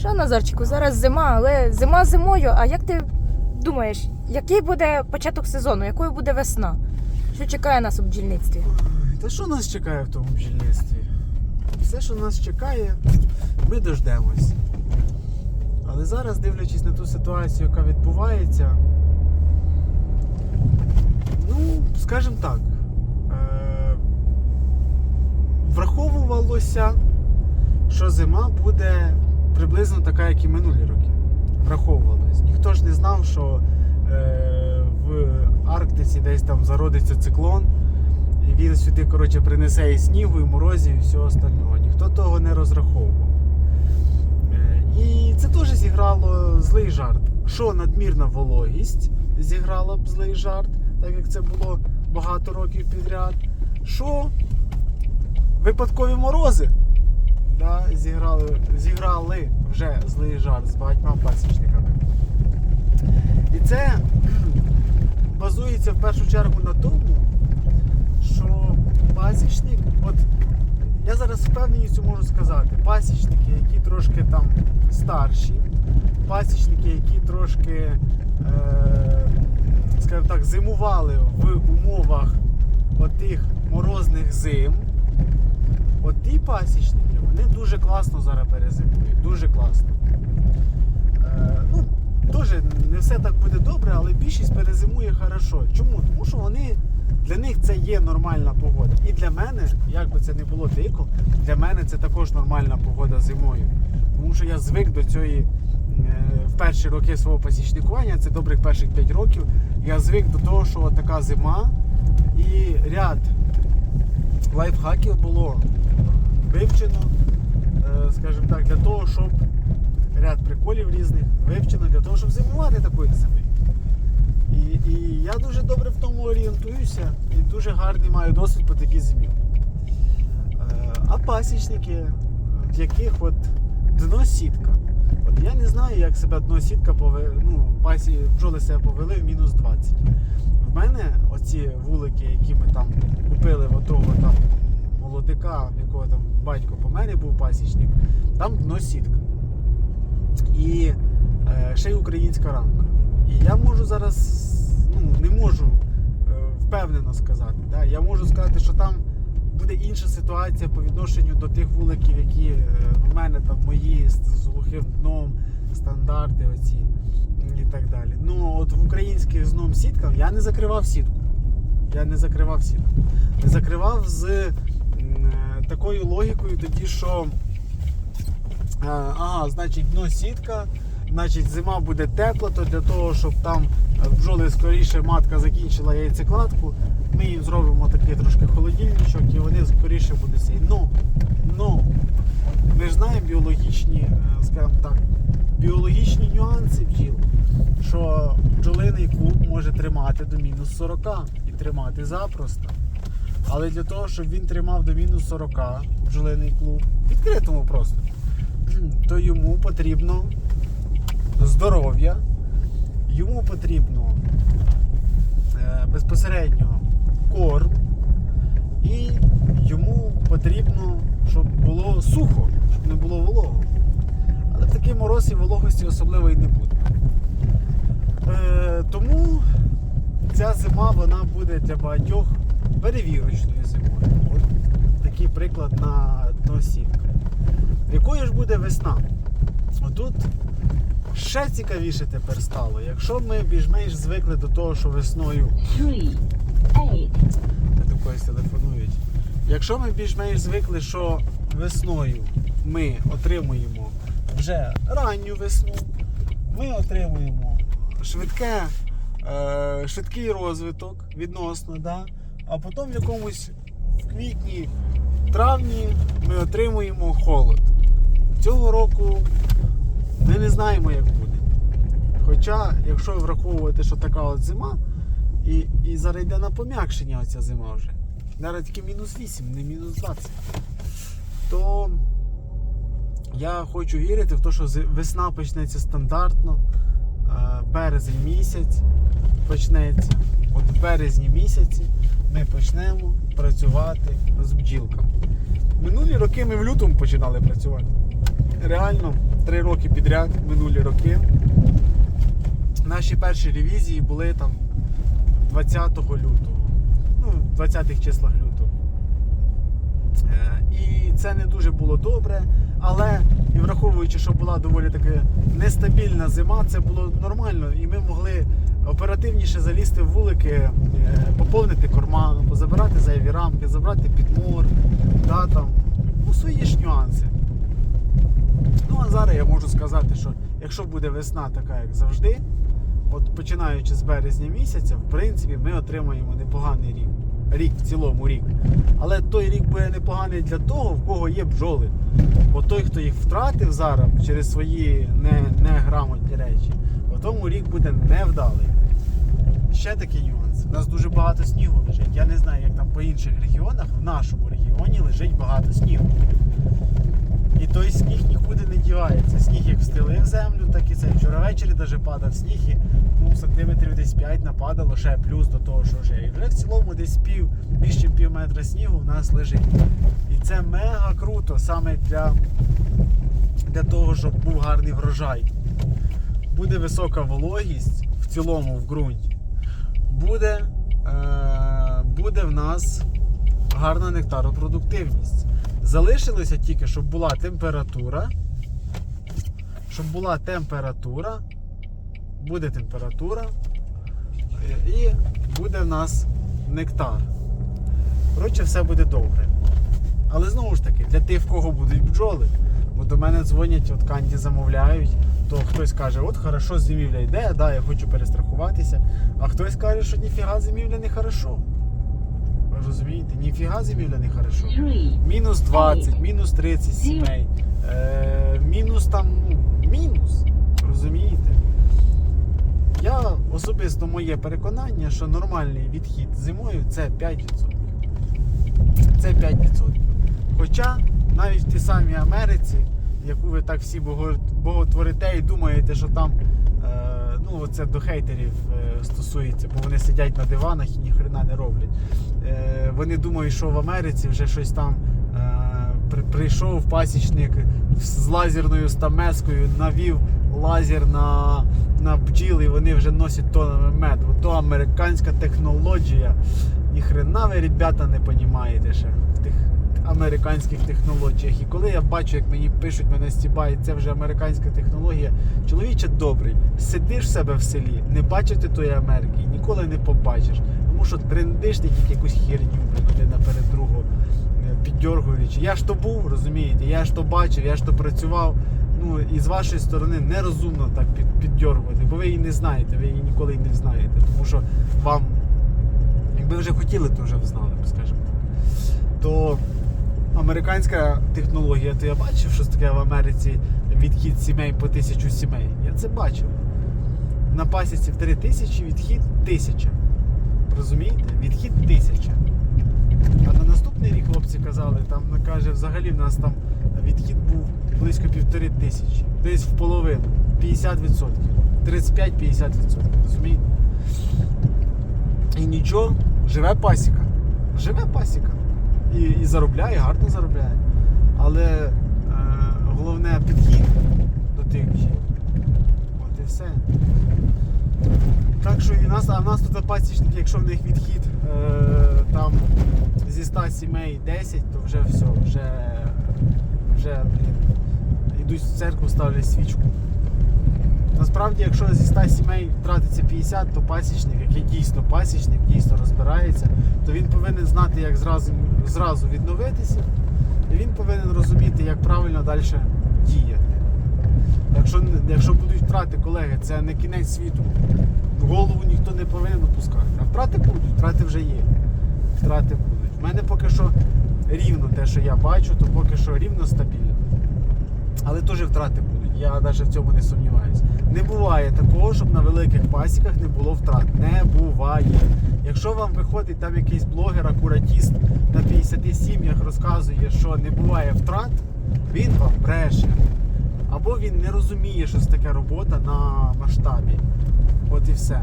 Що, Назарчику, зараз зима, але зима зимою. А як ти думаєш, який буде початок сезону, якою буде весна? Що чекає нас у бджільництві? Та що нас чекає в тому бджільництві? Все, що нас чекає, ми дождемось. Але зараз, дивлячись на ту ситуацію, яка відбувається, ну, скажімо так, е- враховувалося, що зима буде приблизно така, як і минулі роки. Враховувалось. Ніхто ж не знав, що е- в Арктиці десь там зародиться циклон. І він сюди, коротше, принесе і снігу, і морозів, і всього остального. Ніхто того не розраховував. Е, І це теж зіграло злий жарт. Що надмірна вологість зіграла б злий жарт, так як це було багато років підряд. Що випадкові морози да, зіграли, зіграли вже злий жарт з багатьма пасічниками. І це базується в першу чергу на тому, що пасічник, от я зараз впевненістю можу сказати, пасічники, які трошки там старші, пасічники, які трошки, е, скажімо так, зимували в умовах отих морозних зим, от ті пасічники, вони дуже класно зараз перезимують, дуже класно. Е, ну, Теж не все так буде добре, але більшість перезимує хорошо. Чому? Тому що вони для них це є нормальна погода. І для мене, як би це не було дико, для мене це також нормальна погода зимою. Тому що я звик до цієї е, в перші роки свого пасічникування, це добрих перших 5 років, я звик до того, що така зима і ряд лайфхаків було вивчено, скажімо так, для того, щоб ряд приколів різних вивчено для того, щоб зимувати такої зими. І, і я дуже добре в тому орієнтуюся і дуже гарний маю досвід по такій зимі. Е, А пасічники, в яких от дно сітка. От я не знаю, як себе дно сітка пове... ну, пасі... бджоли себе повели в мінус 20. В мене оці вулики, які ми там купили отого там молодика, якого там батько по мене був пасічник, там дно сітка. І е, ще й українська рамка. І я можу зараз, ну не можу е, впевнено сказати. Да? Я можу сказати, що там буде інша ситуація по відношенню до тих вуликів, які е, в мене там мої з, глухим дном, стандарти оці і так далі. Ну от в українських з дном сітках я не закривав сітку. Я не закривав сітку. Не закривав з такою логікою тоді, що Е, Ага, значить, дно сітка, значить зима буде тепла, то для того, щоб там е, бджоли скоріше матка закінчила яйцекладку, ми їм зробимо такий трошки холодильничок і вони скоріше будуть сіяти. Ну, ну, ми ж знаємо біологічні, е, скажімо так, біологічні нюанси бджіл, що бджолиний клуб може тримати до мінус 40 і тримати запросто. Але для того, щоб він тримав до мінус 40 бджолиний клуб, відкритому просто то йому потрібно здоров'я, йому потрібно е, безпосередньо корм, і йому потрібно, щоб було сухо, щоб не було волого. Але в такий мороз і вологості особливо і не буде. Е, тому ця зима вона буде для багатьох перевірочною зимою. От такий приклад на дно сітка. Якою ж буде весна? Отут ще цікавіше тепер стало. Якщо ми більш-менш звикли до того, що весною до когось телефонують. Якщо ми більш-менш звикли, що весною ми отримуємо вже ранню весну, ми отримуємо швидке, е, швидкий розвиток відносно, да? А потім в якомусь в квітні, травні ми отримуємо холод. Цього року ми не знаємо, як буде. Хоча, якщо враховувати, що така от зима, і, і зараз йде на пом'якшення оця зима вже. Зараз тільки мінус 8, не мінус 20. То я хочу вірити в те, що весна почнеться стандартно. е, Березень місяць почнеться. От в березні місяці ми почнемо працювати з бджілками. Минулі роки ми в лютому починали працювати. Реально три роки підряд, минулі роки. Наші перші ревізії були там 20 лютого. Ну, в 20-х числах лютого. Е, І це не дуже було добре, але і враховуючи, що була доволі таки нестабільна зима, це було нормально, і ми могли оперативніше залізти в вулики, е, поповнити корма, позабирати зайві рамки, забрати підмор, да, там, ну, свої ж нюанси. Ну а зараз я можу сказати, що якщо буде весна така, як завжди, от починаючи з березня місяця, в принципі, ми отримаємо непоганий рік. Рік в цілому рік. Але той рік буде непоганий для того, в кого є бджоли. Бо той, хто їх втратив зараз через свої не, неграмотні речі, тому рік буде невдалий. Ще такий нюанс. У нас дуже багато снігу лежить. Я не знаю, як там по інших регіонах, в нашому регіоні лежить багато снігу. І той сніг нікуди не дівається. Сніг як встелив землю, так і це. Вчора ввечері навіть падав сніг і ну, сантиметрів десь 5 нападало, ще плюс до того, що вже. Вже в цілому десь пів, більше пів метра снігу в нас лежить. І це мега круто саме для, для того, щоб був гарний врожай. Буде висока вологість в цілому в ґрунті. Буде, е, буде в нас гарна нектаропродуктивність. Залишилося тільки, щоб була температура. Щоб була температура, буде температура і буде в нас нектар. Коротше, все буде добре. Але знову ж таки, для тих, в кого будуть бджоли, бо до мене дзвонять, от канді замовляють, то хтось каже, от хорошо зимівля йде, да, я хочу перестрахуватися. А хтось каже, що ніфіга зимівля не хорошо. Ви розумієте? Ніфіга зимівля не хорошо. Мінус 20, мінус 30 сімей. Е, мінус там, ну, мінус. Розумієте? Я особисто моє переконання, що нормальний відхід зимою це 5%. Це 5%. Хоча навіть в тій самій Америці, яку ви так всі боготворите і думаєте, що там е, ну, це до хейтерів е, стосується, бо вони сидять на диванах і ніхрена не роблять. Е, вони думають, що в Америці вже щось там при- прийшов пасічник з лазерною стамескою, навів лазер на, на бджіл і вони вже носять тонами мед. То американська технологія. Ніхрена ви, ребята, не понімаєте ще американських технологіях. І коли я бачу, як мені пишуть, мене стібають, це вже американська технологія. Чоловіче добрий, сидиш в себе в селі, не бачити тої Америки ніколи не побачиш. Тому що трендиш ти тільки якусь херню, один наперед другого е, піддьоргуючи. Я ж то був, розумієте, я ж то бачив, я ж то працював. Ну і з вашої сторони нерозумно так під, піддьоргувати, бо ви її не знаєте, ви її ніколи не знаєте. Тому що вам, якби вже хотіли, то вже б знали, скажімо так. То американська технологія, то я бачив, що таке в Америці відхід сімей по тисячу сімей. Я це бачив. На пасіці в 3 тисячі відхід тисяча. Розумієте? Відхід тисяча. А на наступний рік хлопці казали, там ну, каже, взагалі в нас там відхід був близько півтори тисячі. Десь в половину. 50%. 35-50%. Розумієте? І нічого, живе пасіка. Живе пасіка. І, і заробляє, гарно заробляє. Але е, головне підхід до тих бджіл. От і все. Так що і нас, а в нас тут пасічники, якщо в них відхід е, там зі 100 сімей 10, то вже все, вже, вже блін, йдуть в церкву, ставлять свічку. Насправді, якщо зі 100 сімей втратиться 50, то пасічник, який дійсно пасічник, дійсно розбирається, то він повинен знати, як зразу, зразу відновитися, і він повинен розуміти, як правильно далі діяти. Якщо, якщо будуть втрати, колеги, це не кінець світу. В голову ніхто не повинен опускати. А втрати будуть, втрати вже є. Втрати будуть. У мене поки що рівно те, що я бачу, то поки що рівно стабільно. Але теж втрати будуть. Я навіть в цьому не сумніваюся. Не буває такого, щоб на великих пасіках не було втрат. Не буває. Якщо вам виходить там якийсь блогер, акуратіст на 50 сім'ях розказує, що не буває втрат, він вам бреше. Або він не розуміє, що це таке робота на масштабі. От і все.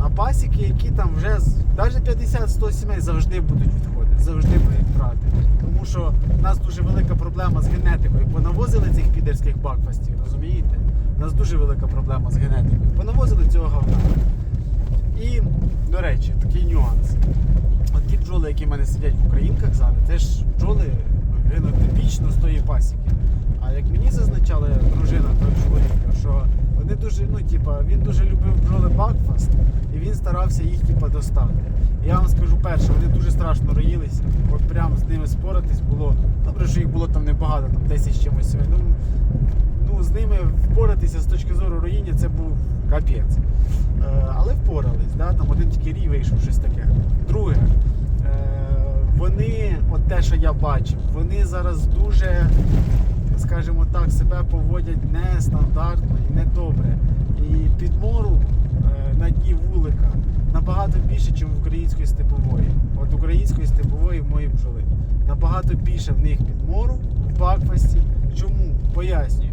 А пасіки, які там вже навіть 50-100 сімей завжди будуть відходити. завжди будуть брати. Тому що в нас дуже велика проблема з генетикою. Понавозили цих підерських бакфастів, розумієте? У нас дуже велика проблема з генетикою. Понавозили цього говна. І, до речі, такий нюанс. От ті бджоли, які в мене сидять в українках зараз, це ж бджоли генотипічно з тої пасіки. А як мені зазначала дружина того чоловіка, що вони дуже, ну типа, він дуже любив бджоли Бакфаст, і він старався їх типа достати. І я вам скажу перше, вони дуже страшно роїлися. От прям з ними споратись було. Добре, що їх було там небагато, там 10 з чимось. Ну, ну, з ними впоратися з точки зору роїння це був капець. Е, але впорались, да? там один тільки рій вийшов, щось таке. Друге, е, вони, от те, що я бачив, вони зараз дуже, скажімо так, себе поводять нестандартно і недобре. І підмору е, на дні вулика набагато більше, ніж в української степової. От української степової мої бджоли. Набагато більше в них підмору в Бакфасті. Чому? Пояснюю.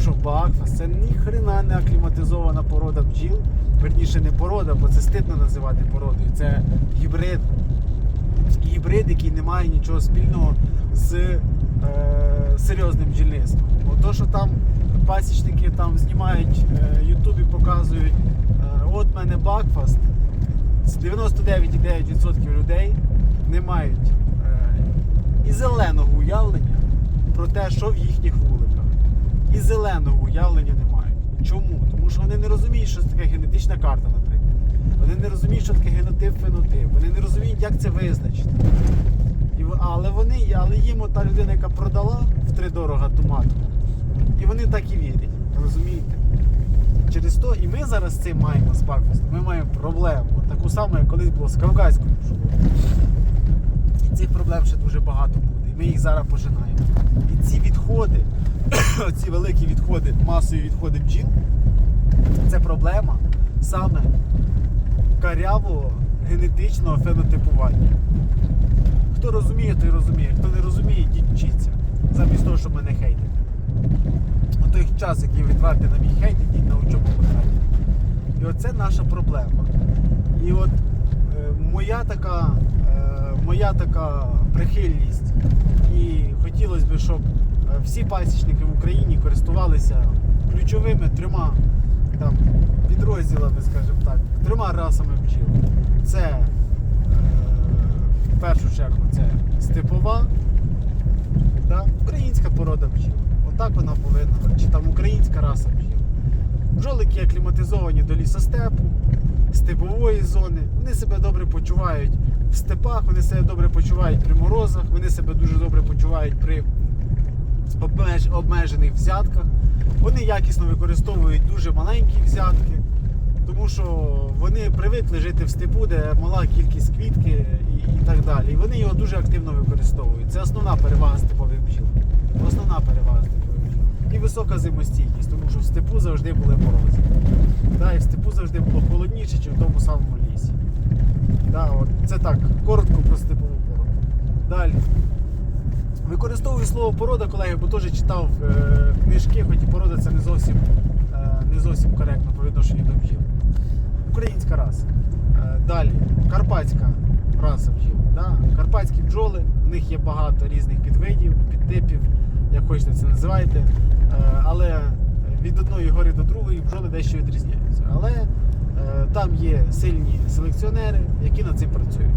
Що Бакфаст це ніхрена не акліматизована порода бджіл. Верніше не порода, бо це стидно називати породою. Це гібрид. Гібрид, який не має нічого спільного з е, серйозним бджільництвом. Ото, що там пасічники там знімають е, Ютубі, показують, е, от мене Бакфаст. З 99,9% людей не мають е, і зеленого уявлення про те, що в їхніх вуликах. Зеленого уявлення не мають. Чому? Тому що вони не розуміють, що це таке генетична карта, наприклад. Вони не розуміють, що таке генотип фенотип. Вони не розуміють, як це визначити. І, але вони, але їм та людина, яка продала втридорога ту матку, і вони так і вірять. Розумієте? Через то і ми зараз цим маємо з Бакфестом. Ми маємо проблему. Таку саму, як колись було з Кавказькою. І цих проблем ще дуже багато буде. Ми їх зараз пожинаємо. І ці відходи, ці великі відходи, масові відходи бджіл, це проблема саме карявого генетичного фенотипування. Хто розуміє, той розуміє. Хто не розуміє, йдіть вчіться. Замість того, щоб мене хейтити. У той час, який тратите на мій хейт, йдіть на учобу потратите. І оце наша проблема. І от е, моя така, моя така прихильність. І хотілося б, щоб е, всі пасічники в Україні користувалися ключовими трьома там, підрозділами, скажімо так, трьома расами бджіл. Це е, в першу чергу це степова, да? українська порода бджіл. Отак вона повинна, чи там українська раса бджіл. Бджоли, які акліматизовані до лісостепу, степової зони, вони себе добре почувають в степах, вони себе добре почувають при морозах, вони себе дуже добре почувають при обмеж... обмежених взятках. Вони якісно використовують дуже маленькі взятки, тому що вони привикли жити в степу, де мала кількість квітки і, і так далі. І вони його дуже активно використовують. Це основна перевага степових бджіл. Основна перевага степових бджіл. І висока зимостійкість, тому що в степу завжди були морози. Да, і в степу завжди було холодніше, ніж в тому самому. Да, от, це так, коротко про степову породу. Далі. Використовую слово порода, колеги, бо теж читав е, книжки, хоч і порода це не зовсім, е, не зовсім коректно по відношенню до бджіл. Українська раса. Е, далі, карпатська раса бджіл. Да? Карпатські бджоли, в них є багато різних підвидів, підтипів, як хочете це називайте. Е, але від одної гори до другої бджоли дещо відрізняються. Але там є сильні селекціонери, які над цим працюють.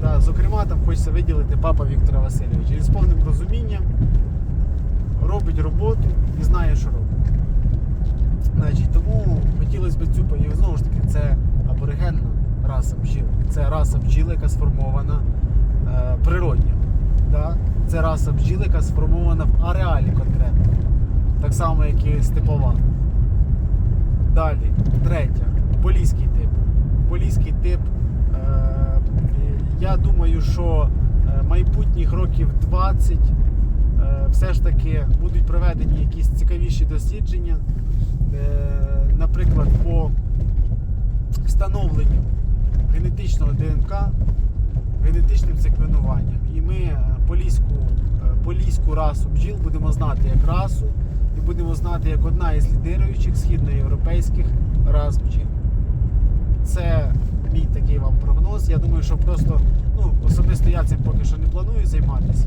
Та, зокрема, там хочеться виділити папа Віктора Васильовича. Він з повним розумінням робить роботу і знає, що робить. Значить, тому хотілося б цю і знову ж таки, це аборигенна раса бджіл. Це раса бджіл, яка сформована е, природньо. Да? Це раса бджіл, яка сформована в ареалі конкретно. Так само, як і степова. Далі, третя, поліський тип. Поліський тип. Е, я думаю, що е, майбутніх років 20 е, все ж таки будуть проведені якісь цікавіші дослідження, наприклад, по встановленню генетичного ДНК, генетичним секвенуванням. І ми поліську, поліську расу бджіл будемо знати як расу і будемо знати як одна із лідируючих східноєвропейських рас бджіл. Це мій такий вам прогноз. Я думаю, що просто ну, особисто я цим поки що не планую займатися.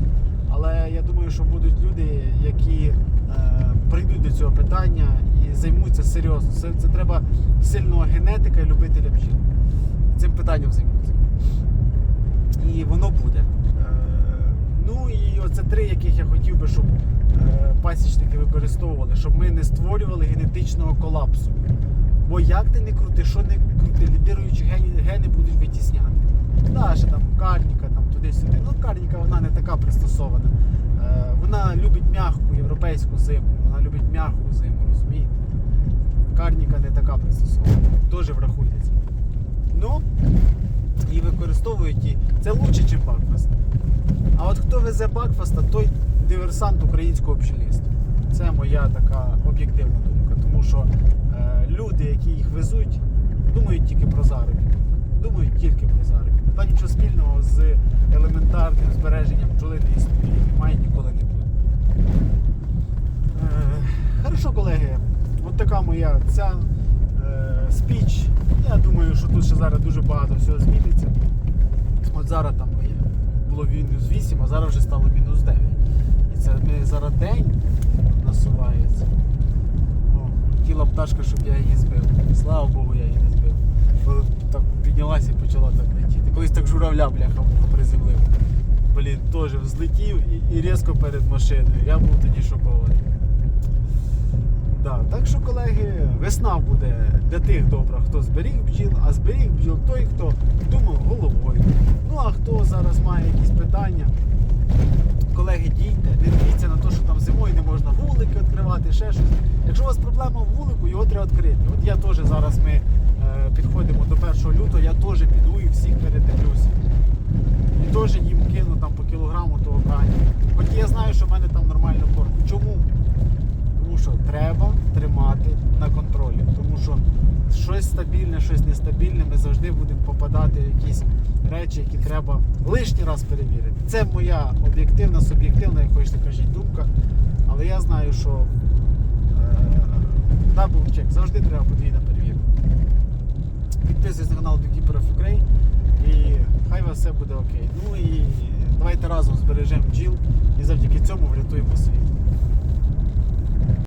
Але я думаю, що будуть люди, які е, прийдуть до цього питання і займуться серйозно. Це, це треба сильного генетика і любителя бджіл. Цим питанням займуться. І воно буде. Е, ну і оце три, яких я хотів би, щоб е, пасічники використовували, щоб ми не створювали генетичного колапсу. Бо як ти не крути, що не крути, лідируючі гени, гени будуть витісняти. Да, ще там карніка, там туди-сюди. Ну, карніка вона не така пристосована. Е, вона любить м'яку європейську зиму, вона любить м'яку зиму, розумієте? Карніка не така пристосована. Теж врахується. Ну, і використовують і це лучше, ніж Бакфаст. А от хто везе Бакфаста, той диверсант українського бджільництва. Це моя така об'єктивна думка. Тому що е, люди, які їх везуть, думають тільки про заробіток. Думають тільки про заробіток. Та нічого спільного з елементарним збереженням бджолиної сім'ї немає ніколи не буде. Е, хорошо, колеги, от така моя ця е, спіч. Я думаю, що тут ще зараз дуже багато всього зміниться. От зараз там було мінус 8, а зараз вже стало мінус 9. І це зараз день насувається. О, хотіла пташка, щоб я її збив. Слава Богу, я її не збив. Бо так піднялася і почала так летіти. Колись так журавля, бляха, приземлив. Блін, теж взлетів і, і різко перед машиною. Я був тоді шокований. Да, так що, колеги, весна буде для тих добра, хто зберіг бджіл, а зберіг бджіл той, хто думав головою. Ну а хто зараз має якісь питання, колеги, дійте, не дивіться на те, що там зимою не можна вулики відкривати, ще щось. Якщо у вас проблема в вулику, його треба відкрити. От я теж зараз ми е, підходимо до 1 лютого, я теж піду і всіх передивлюся. І теж їм кину там по кілограму того кані. Хоч я знаю, що в мене там нормально корм. Чому? Тому що треба тримати на контролі. Тому що щось стабільне, щось нестабільне, ми завжди будемо попадати в якісь речі, які треба лишній раз перевірити. Це моя об'єктивна, суб'єктивна, як хочете кажіть, думка. Але я знаю, що е, дабл чек завжди треба подвійна перевірка. Підписуйтесь на канал of Ukraine і хай у вас все буде окей. Ну і давайте разом збережемо бджіл і завдяки цьому врятуємо світ.